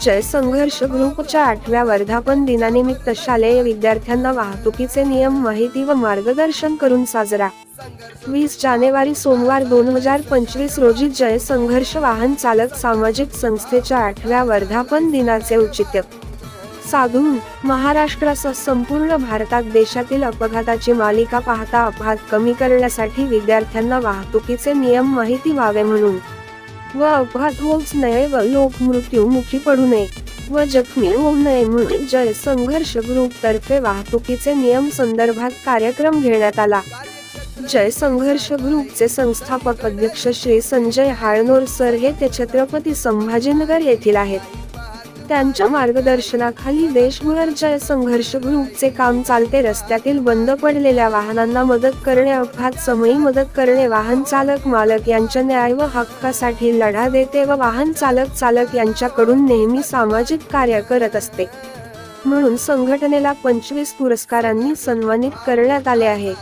जय संघर्ष ग्रुपच्या आठव्या वर्धापन दिनानिमित्त शालेय विद्यार्थ्यांना वाहतुकीचे नियम माहिती व मार्गदर्शन करून साजरा. वीस जानेवारी सोमवार दोन हजार पंचवीस रोजी जय संघर्ष वाहन चालक सामाजिक संस्थेच्या आठव्या वर्धापन दिनाचे औचित्य. साधून महाराष्ट्रासह संपूर्ण भारतात देशातील अपघाताची मालिका पाहता अपघात कमी करण्यासाठी विद्यार्थ्यांना वाहतुकीचे नियम माहिती व्हावे म्हणून व अपघात होऊच नये व लोक मृत्यू मुखी पडू नये व जखमी होऊ नये म्हणून जय संघर्ष ग्रुप तर्फे वाहतुकीचे नियम संदर्भात कार्यक्रम घेण्यात आला. जय संघर्ष ग्रुपचे संस्थापक अध्यक्ष श्री संजय हाळनोर सर हे ते छत्रपती संभाजीनगर येथील आहेत. त्यांच्या मार्गदर्शनाखाली देशभर जय संघर्ष ग्रुपचे काम चालते. रस्त्यातील बंद पडलेल्या वाहनांना मदत करणे अपघात समयी मदत करणे वाहन चालक मालक यांच्या न्याय व हक्कासाठी लढा देते व वाहन चालक चालक यांच्याकडून नेहमी सामाजिक कार्य करत असते. म्हणून संघटनेला पंचवीस पुरस्कारांनी सन्मानित करण्यात आले आहे.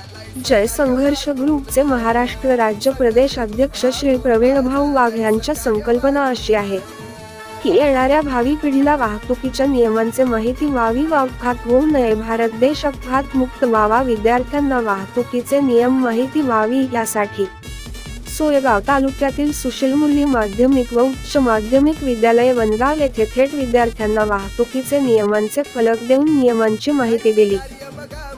जय संघर्ष ग्रुपचे महाराष्ट्र राज्य प्रदेश अध्यक्ष श्री प्रवीण भाऊ वाघ यांच्या संकल्पना अशी आहे. की येणाऱ्या भावी पिढीला वाहतुकीच्या नियमांचे माहिती व्हावी व अपघात होऊ नये. भारत देश अपघात मुक्त व्हावा. विद्यार्थ्यांना वाहतुकीचे नियम माहिती व्हावी यासाठी सोयगाव तालुक्यातील सुशील मुली माध्यमिक व उच्च माध्यमिक विद्यालय वनगाव येथे थेट विद्यार्थ्यांना वाहतुकीचे नियमांचे फलक देऊन नियमांची माहिती दिली.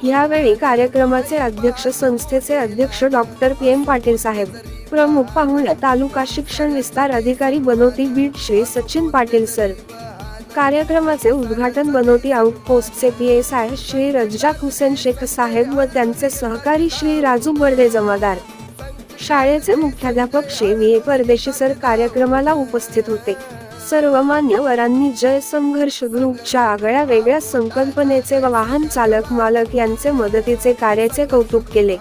यावेळी कार्यक्रमाचे अध्यक्ष संस्थेचे अध्यक्ष डॉक्टर पी एम पाटील साहेब प्रमुख पाहुणे तालुका शिक्षण विस्तार अधिकारी बनवती बीट श्री. सचिन पाटील सर. कार्यक्रमाचे उद्घाटन बनवती आउटपोस्टचे P. S. I. Shri. Razzak Hussain Shaikh साहेब व त्यांचे सहकारी श्री. राजू बर्डे जमादार. शाळेचे मुख्याध्यापक श्री. व्ही. ए. परदेशी सर. कार्यक्रमाला उपस्थित होते. सर्व मान्यवरांनी जय संघर्ष ग्रुपच्या आगळ्या वेगळ्या संकल्पनेचे व वाहन चालक मालक यांचे मदतीचे कार्याचे कौतुक केले.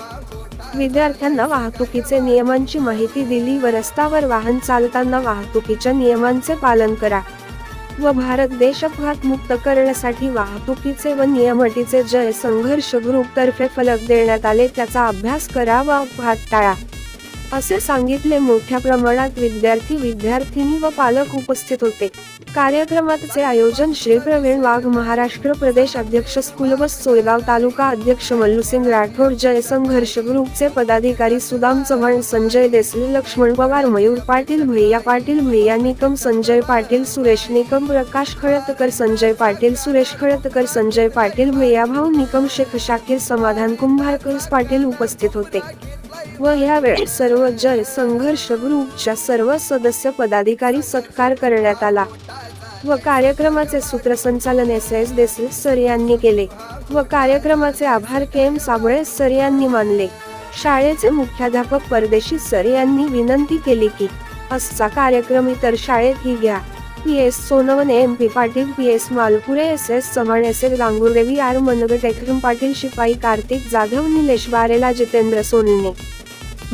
विद्यार्थ्यांना वाहतुकीचे नियमांची माहिती दिली व रस्त्यावर वाहन चालताना वाहतुकीच्या नियमांचे पालन करा. व भारत देश अपघात मुक्त करण्यासाठी वाहतुकीचे व नियमटीचे जय संघर्ष ग्रुप तर्फे फलक देण्यात आले त्याचा अभ्यास करा व अपघात टाळा. असे सांगितले मोठ्या प्रमाणात विद्यार्थी विद्यार्थिनी व पालक उपस्थित होते. कार्यक्रमाचे आयोजन श्री प्रवीण वाघ महाराष्ट्र प्रदेश अध्यक्ष स्कूल बस सोयगाव तालुका अध्यक्ष मल्लूसिंग राठोड जयसंघर्ष ग्रुपचे पदाधिकारी सुदाम चव्हाण संजय देसले लक्ष्मण पवार मयूर पाटील भैया पाटील भैया निकम संजय पाटील सुरेश निकम प्रकाश खळतकर संजय पाटील सुरेश खळतकर संजय पाटील भैया भाऊ निकम शेख शाकीर समाधान कुंभारकर पाटील उपस्थित होते. व यावेळी सर्व जय संघर्ष ग्रुपच्या सर्व सदस्य पदाधिकारी सत्कार करण्यात आला व कार्यक्रमाचे सूत्रसंचालन एस एस देसले सर यांनी केले व कार्यक्रमाचे आभार के एम साबळे सर यांनी मानले. शाळेचे मुख्याध्यापक परदेशी सर यांनी विनंती केली की असा कार्यक्रम इतर शाळेतही घ्या. P S Sonawane M P Patil P S Malpure S S Chavan S S गांगुर्देवी R मनगट एकरम पाटील शिपाई कार्तिक जाधव निलेश बारेला जितेंद्र सोनने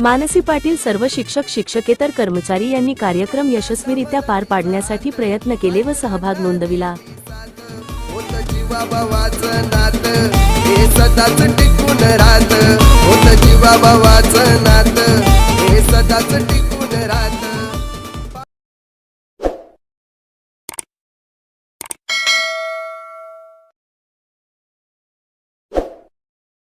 मानसी पाटील सर्व शिक्षक शिक्षकेतर कर्मचारी यांनी कार्यक्रम यशस्वीरित्या पार पाडण्यासाठी प्रयत्न केले व सहभाग नोंदविला. सदाच टिकून राहत. होत जीवा भावाचं नात हे सदाच